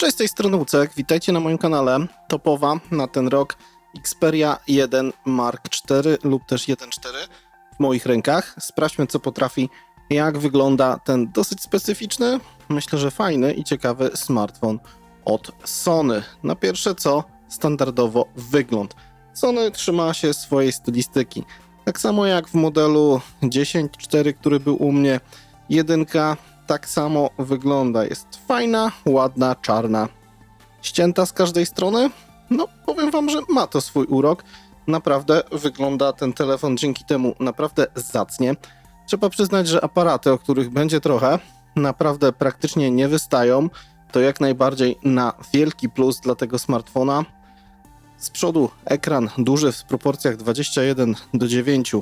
Cześć, z tej strony Łucek, witajcie na moim kanale. Topowa na ten rok Xperia 1 Mark IV lub też 1.4 w moich rękach. Sprawdźmy co potrafi, jak wygląda ten dosyć specyficzny, myślę, że fajny i ciekawy smartfon od Sony. Na pierwsze co, standardowo wygląd. Sony trzyma się swojej stylistyki. Tak samo jak w modelu 10.4, który był u mnie, jedynka tak samo wygląda. Jest fajna, ładna, czarna, ścięta z każdej strony. No, powiem wam, że ma to swój urok. Naprawdę wygląda ten telefon dzięki temu naprawdę zacnie. Trzeba przyznać, że aparaty, o których będzie trochę, naprawdę praktycznie nie wystają. To jak najbardziej na wielki plus dla tego smartfona. Z przodu ekran duży w proporcjach 21 do 9.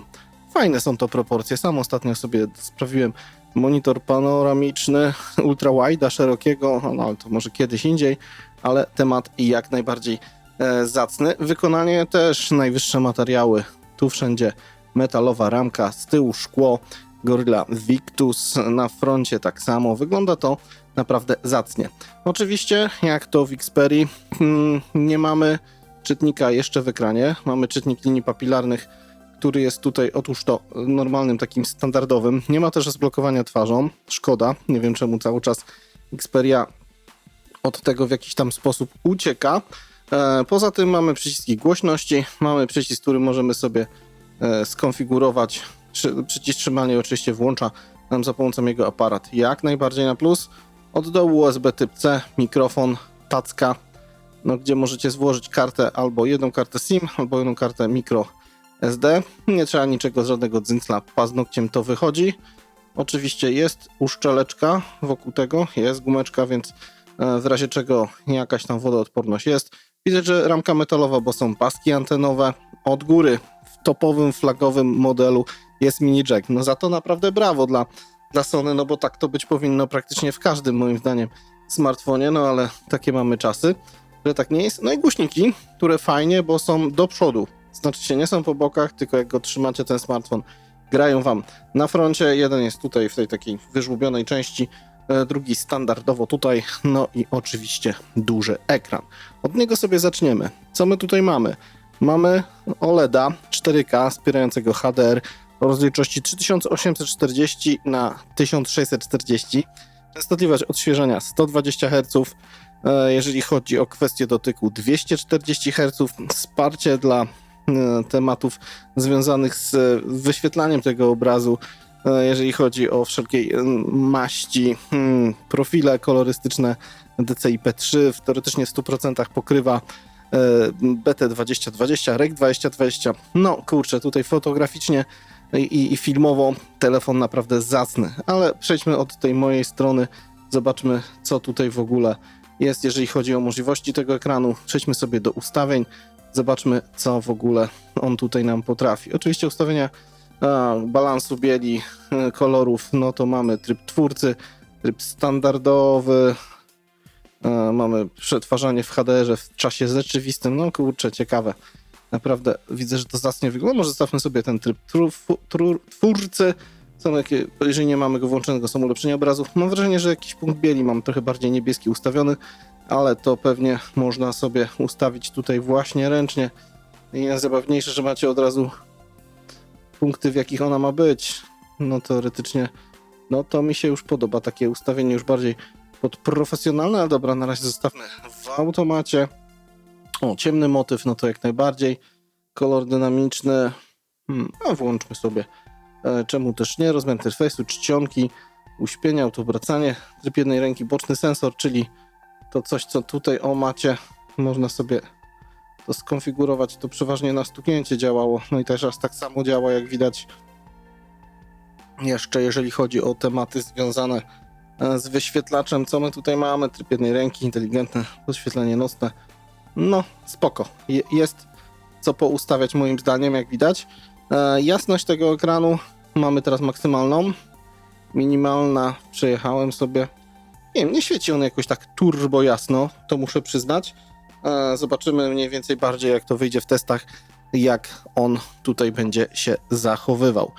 Fajne są to proporcje. Sam ostatnio sobie sprawiłem monitor panoramiczny, ultra wide'a szerokiego, no ale to może kiedyś indziej, ale temat jak najbardziej e, zacny. Wykonanie też najwyższe materiały. Tu wszędzie metalowa ramka, z tyłu szkło, Gorilla Victus na froncie tak samo. Wygląda to naprawdę zacnie. Oczywiście, jak to w Xperii, hmm, nie mamy czytnika jeszcze w ekranie. Mamy czytnik linii papilarnych który jest tutaj, otóż to normalnym, takim standardowym. Nie ma też rozblokowania twarzą. Szkoda, nie wiem czemu cały czas Xperia od tego w jakiś tam sposób ucieka. E, poza tym mamy przyciski głośności, mamy przycisk, który możemy sobie e, skonfigurować. Przycisk trzymania oczywiście włącza nam za pomocą jego aparat jak najbardziej na plus. Od dołu USB typ C, mikrofon, tacka, no, gdzie możecie złożyć kartę albo jedną kartę SIM, albo jedną kartę micro SD. Nie trzeba niczego, żadnego dzyndzla, paznokciem to wychodzi. Oczywiście jest uszczeleczka wokół tego, jest gumeczka, więc e, w razie czego jakaś tam wodoodporność jest. Widzę, że ramka metalowa, bo są paski antenowe. Od góry w topowym, flagowym modelu jest mini jack. No za to naprawdę brawo dla, dla Sony, no bo tak to być powinno praktycznie w każdym moim zdaniem smartfonie, no ale takie mamy czasy, że tak nie jest. No i głośniki, które fajnie, bo są do przodu znaczy się nie są po bokach, tylko jak go trzymacie ten smartfon, grają wam na froncie. Jeden jest tutaj w tej takiej wyżłobionej części, e, drugi standardowo tutaj, no i oczywiście duży ekran. Od niego sobie zaczniemy. Co my tutaj mamy? Mamy OLEDa 4K wspierającego HDR o rozdzielczości 3840 na 1640. Częstotliwość odświeżania 120 Hz. E, jeżeli chodzi o kwestię dotyku 240 Hz. Wsparcie dla tematów związanych z wyświetlaniem tego obrazu, e, jeżeli chodzi o wszelkiej e, maści, hmm, profile kolorystyczne DCI-P3 teoretycznie w 100% pokrywa BT2020, REC 2020. No kurczę, tutaj fotograficznie i, i, filmowo telefon naprawdę zacny, ale przejdźmy od tej mojej strony, zobaczmy co tutaj w ogóle jest, jeżeli chodzi o możliwości tego ekranu. Przejdźmy sobie do ustawień. Zobaczmy, co w ogóle on tutaj nam potrafi. Oczywiście ustawienia a, balansu bieli, e, kolorów, no to mamy tryb twórcy, tryb standardowy, a, mamy przetwarzanie w HDR-ze w czasie rzeczywistym. No kurczę, ciekawe. Naprawdę widzę, że to zacnie wygląda. Może zostawmy sobie ten tryb twórcy. Są jakie, jeżeli nie mamy go włączonego, są ulepszenia obrazów. Mam wrażenie, że jakiś punkt bieli mam trochę bardziej niebieski ustawiony ale to pewnie można sobie ustawić tutaj właśnie ręcznie. I najzabawniejsze, że macie od razu punkty, w jakich ona ma być. No teoretycznie, no to mi się już podoba takie ustawienie już bardziej pod profesjonalne, ale dobra, na razie zostawmy w automacie. O, ciemny motyw, no to jak najbardziej. Kolor dynamiczny, hmm, a włączmy sobie. E, czemu też nie? Rozmiar interfejsu, czcionki, uśpienie, autoobracanie, tryb jednej ręki, boczny sensor, czyli to coś, co tutaj o macie, można sobie to skonfigurować. To przeważnie na stuknięcie działało. No i też raz tak samo działa, jak widać jeszcze, jeżeli chodzi o tematy związane e, z wyświetlaczem. Co my tutaj mamy? Tryb jednej ręki, inteligentne podświetlenie nocne. No, spoko. jest co poustawiać moim zdaniem, jak widać. E, jasność tego ekranu mamy teraz maksymalną. Minimalna przejechałem sobie nie wiem, nie świeci on jakoś tak turbo jasno, to muszę przyznać. E, zobaczymy mniej więcej bardziej, jak to wyjdzie w testach, jak on tutaj będzie się zachowywał.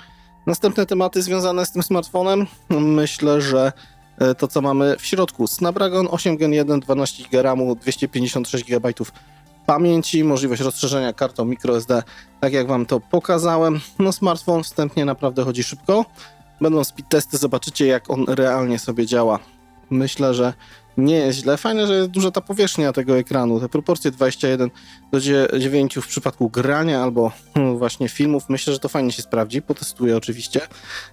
Następne tematy związane z tym smartfonem. Myślę, że e, to, co mamy w środku. Snapdragon 8 Gen 1, 12 GB RAMu, 256 GB pamięci, możliwość rozszerzenia kartą microSD, tak jak Wam to pokazałem. No smartfon wstępnie naprawdę chodzi szybko. Będą speed testy, zobaczycie jak on realnie sobie działa. Myślę, że nie jest źle. Fajne, że jest duża ta powierzchnia tego ekranu. Te proporcje 21 do 9 w przypadku grania albo hmm, właśnie filmów. Myślę, że to fajnie się sprawdzi. Potestuję oczywiście.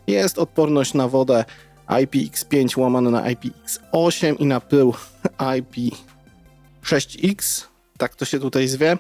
Jest odporność na wodę IPX5 łamane na IPX8 i na pył IP6X. Tak to się tutaj zwie.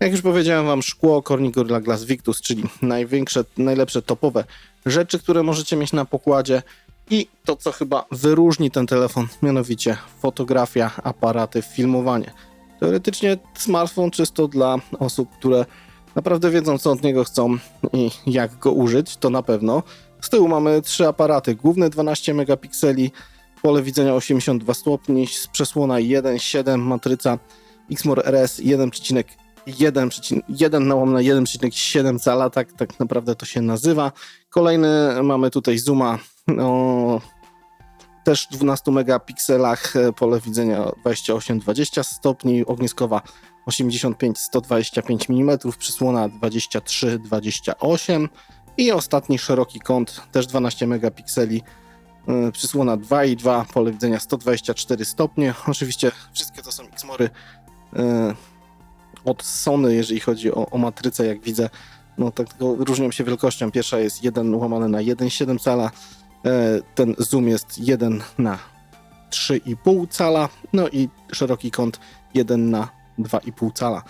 Jak już powiedziałem wam, szkło Corning Gorilla Glass Victus, czyli największe, najlepsze topowe rzeczy, które możecie mieć na pokładzie. I to, co chyba wyróżni ten telefon, mianowicie fotografia, aparaty, filmowanie. Teoretycznie smartfon czysto dla osób, które naprawdę wiedzą, co od niego chcą i jak go użyć, to na pewno. Z tyłu mamy trzy aparaty. Główny 12 megapikseli, pole widzenia 82 stopni, przesłona 1.7, matryca Xmor RS 1,1 na łamne 1,7 cala, tak, tak naprawdę to się nazywa. Kolejny mamy tutaj zooma o też 12 megapikselach, e, pole widzenia 28-20 stopni, ogniskowa 85-125 mm, przysłona 23-28 i ostatni szeroki kąt, też 12 megapikseli, yy, przysłona 2,2, pole widzenia 124 stopnie. Oczywiście wszystkie to są Xmory yy, od Sony, jeżeli chodzi o, o matrycę, jak widzę, no tak różnią się wielkością. Pierwsza jest 1 łamane na 1,7 cala, E, ten zoom jest 1 na 3,5 cala, no i szeroki kąt 1 na 2,5 cala.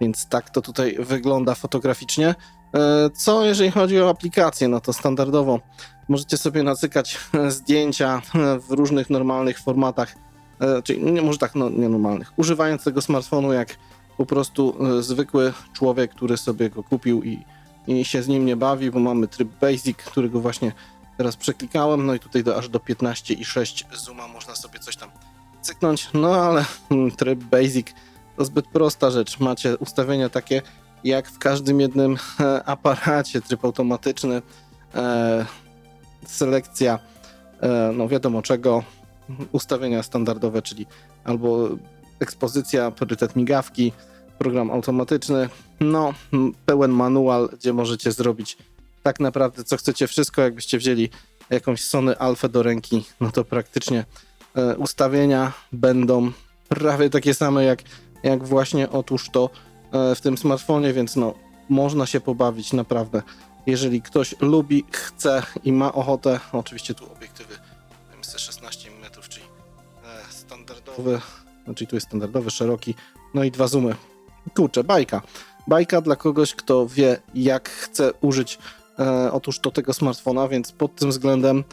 Więc tak to tutaj wygląda fotograficznie. E, co jeżeli chodzi o aplikację, no to standardowo możecie sobie nacykać zdjęcia w różnych normalnych formatach, e, czyli nie może tak, no nienormalnych, używając tego smartfonu jak po prostu zwykły człowiek, który sobie go kupił i, i się z nim nie bawi, bo mamy tryb basic, którego właśnie Teraz przeklikałem, no i tutaj do, aż do 15,6 zooma można sobie coś tam cyknąć, no ale hmm, tryb basic to zbyt prosta rzecz. Macie ustawienia takie jak w każdym jednym e, aparacie, tryb automatyczny, e, selekcja, e, no wiadomo czego, ustawienia standardowe, czyli albo ekspozycja, priorytet migawki, program automatyczny, no pełen manual, gdzie możecie zrobić tak naprawdę co chcecie wszystko, jakbyście wzięli jakąś Sony Alpha do ręki, no to praktycznie e, ustawienia będą prawie takie same jak, jak właśnie otóż to e, w tym smartfonie, więc no można się pobawić naprawdę. Jeżeli ktoś lubi, chce i ma ochotę, oczywiście tu obiektywy MC16 mm, czyli e, standardowy, znaczy tu jest standardowy, szeroki, no i dwa zoomy. Kurczę, bajka. Bajka dla kogoś, kto wie, jak chce użyć e, otóż do tego smartfona, więc pod tym względem,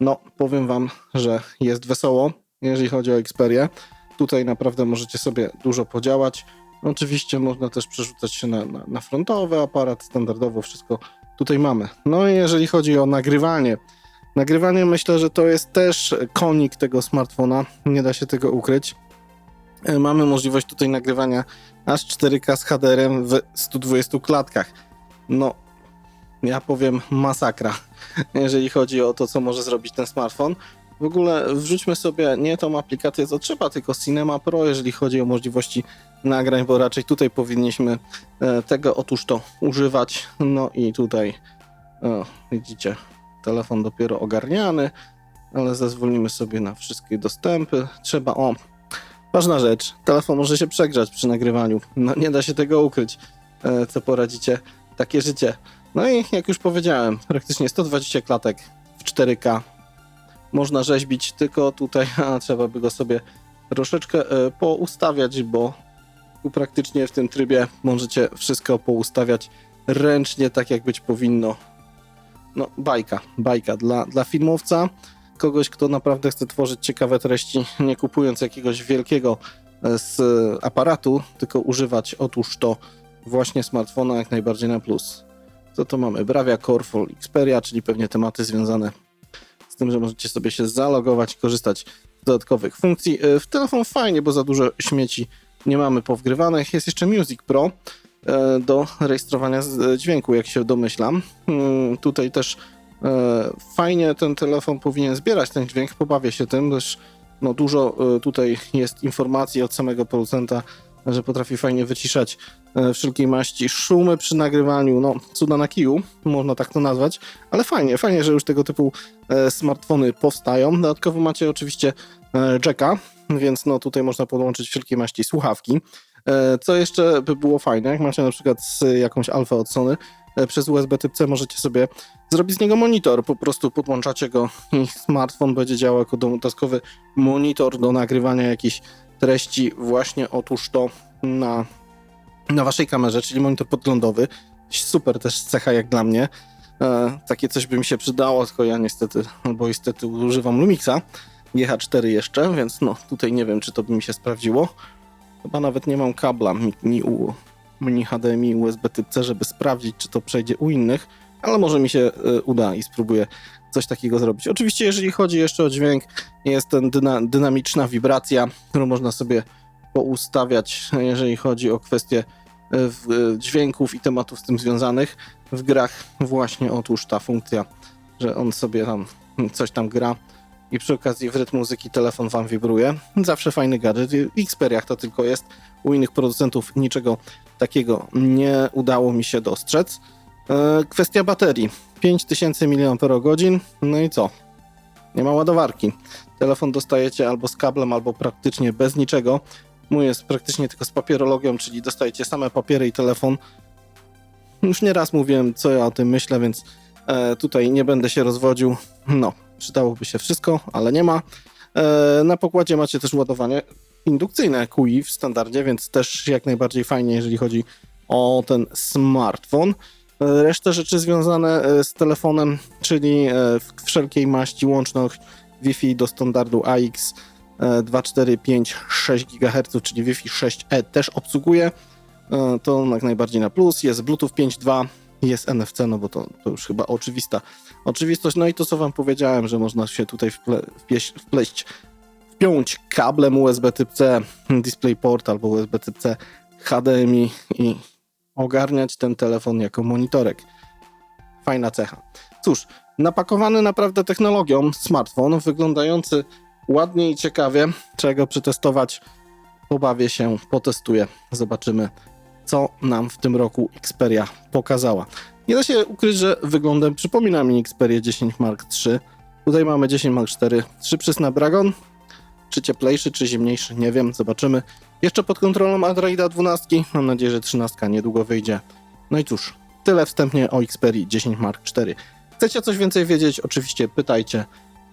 no powiem Wam, że jest wesoło, jeżeli chodzi o Xperię. Tutaj naprawdę możecie sobie dużo podziałać. Oczywiście można też przerzucać się na, na, na frontowy aparat, standardowo wszystko tutaj mamy. No i jeżeli chodzi o nagrywanie, nagrywanie myślę, że to jest też konik tego smartfona, nie da się tego ukryć. E, mamy możliwość tutaj nagrywania aż 4K z HDR-em w 120 klatkach. No, ja powiem masakra, jeżeli chodzi o to, co może zrobić ten smartfon. W ogóle wrzućmy sobie nie tą aplikację, co trzeba, tylko Cinema Pro, jeżeli chodzi o możliwości nagrań, bo raczej tutaj powinniśmy e, tego otóż to używać. No i tutaj o, widzicie, telefon dopiero ogarniany, ale zezwolimy sobie na wszystkie dostępy. Trzeba, o, ważna rzecz, telefon może się przegrzać przy nagrywaniu. No nie da się tego ukryć. E, co poradzicie? Takie życie. No i jak już powiedziałem, praktycznie 120 klatek w 4K. Można rzeźbić, tylko tutaj a, trzeba by go sobie troszeczkę e, poustawiać, bo tu praktycznie w tym trybie możecie wszystko poustawiać ręcznie, tak jak być powinno. No, bajka, bajka dla, dla filmowca, kogoś, kto naprawdę chce tworzyć ciekawe treści, nie kupując jakiegoś wielkiego e, z aparatu, tylko używać otóż to właśnie smartfona jak najbardziej na plus to to mamy Bravia, Corefall, Xperia, czyli pewnie tematy związane z tym, że możecie sobie się zalogować, korzystać z dodatkowych funkcji. E, w telefon fajnie, bo za dużo śmieci nie mamy powgrywanych. Jest jeszcze Music Pro e, do rejestrowania dźwięku, jak się domyślam. Mm, tutaj też E, Fajnie ten telefon powinien zbierać ten dźwięk, pobawię się tym, też no dużo e, tutaj jest informacji od samego producenta, że potrafi fajnie wyciszać e, wszelkiej maści szumy przy nagrywaniu, no cuda na kiju, można tak to nazwać, ale fajnie, fajnie, że już tego typu e, smartfony powstają. Dodatkowo macie oczywiście e, jacka, więc no tutaj można podłączyć wszelkiej maści słuchawki. E, Co jeszcze by było fajne, jak macie na przykład jakąś alfę od Sony, e, przez USB typ C możecie sobie zrobić z niego monitor. Po prostu podłączacie go i smartfon będzie działał jako dodatkowy monitor do nagrywania jakichś treści właśnie otóż to na, na waszej kamerze, czyli monitor podglądowy. Super też cecha jak dla mnie. E, takie coś by mi się przydało, tylko ja niestety, albo niestety używam Lumixa GH4 jeszcze, więc no tutaj nie wiem, czy to by mi się sprawdziło. Chyba nawet nie mam kabla mini, u, mini HDMI USB typ C, żeby sprawdzić, czy to przejdzie u innych, ale może mi się y, uda i spróbuję coś takiego zrobić. Oczywiście, jeżeli chodzi jeszcze o dźwięk, jest ten dyna, dynamiczna wibracja, którą można sobie poustawiać, jeżeli chodzi o kwestie w, y, dźwięków i tematów z tym związanych. W grach właśnie otóż ta funkcja, że on sobie tam coś tam gra i przy okazji w rytm muzyki telefon wam wibruje. Zawsze fajny gadżet. W Xperiach to tylko jest. U innych producentów niczego takiego nie udało mi się dostrzec. E, Kwestia baterii. 5000 mAh. No i co? Nie ma ładowarki. Telefon dostajecie albo z kablem, albo praktycznie bez niczego. Mój jest praktycznie tylko z papierologią, czyli dostajecie same papiery i telefon. Już nieraz mówiłem, co ja o tym myślę, więc e, tutaj nie będę się rozwodził. No, przydałoby się wszystko, ale nie ma. E, na pokładzie macie też ładowanie indukcyjne QI w standardzie, więc też jak najbardziej fajnie, jeżeli chodzi o ten smartfon. E, Resztę rzeczy związane e, z telefonem, czyli e, wszelkiej maści łączność Wi-Fi do standardu AX e, 245,6 GHz, czyli Wi-Fi 6E też obsługuje. E, To jak najbardziej na plus. Jest Bluetooth 5.2, jest NFC, no bo to, to już chyba oczywista oczywistość. No i to, co wam powiedziałem, że można się tutaj wple, wpieść, wpleść, wpiąć kablem USB typ C, DisplayPort albo USB typ C HDMI i ogarniać ten telefon jako monitorek. Fajna cecha. Cóż, napakowany naprawdę technologią smartfon, wyglądający ładnie i ciekawie. Trzeba go przetestować. Pobawię się, potestuję. Zobaczymy, co nam w tym roku Xperia pokazała. Nie da się ukryć, że wyglądem przypomina mi Xperia 10 Mark III. Tutaj mamy 10 Mark IV, 3 przy Snapdragon. Czy cieplejszy, czy zimniejszy, nie wiem, zobaczymy. Jeszcze pod kontrolą Androida 12. Mam nadzieję, że 13 niedługo wyjdzie. No i cóż, tyle wstępnie o Xperii 10 Mark IV. Chcecie coś więcej wiedzieć? Oczywiście pytajcie.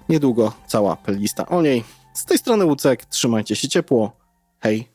Niedługo cała playlista o niej. Z tej strony Łucek, trzymajcie się ciepło. Hej!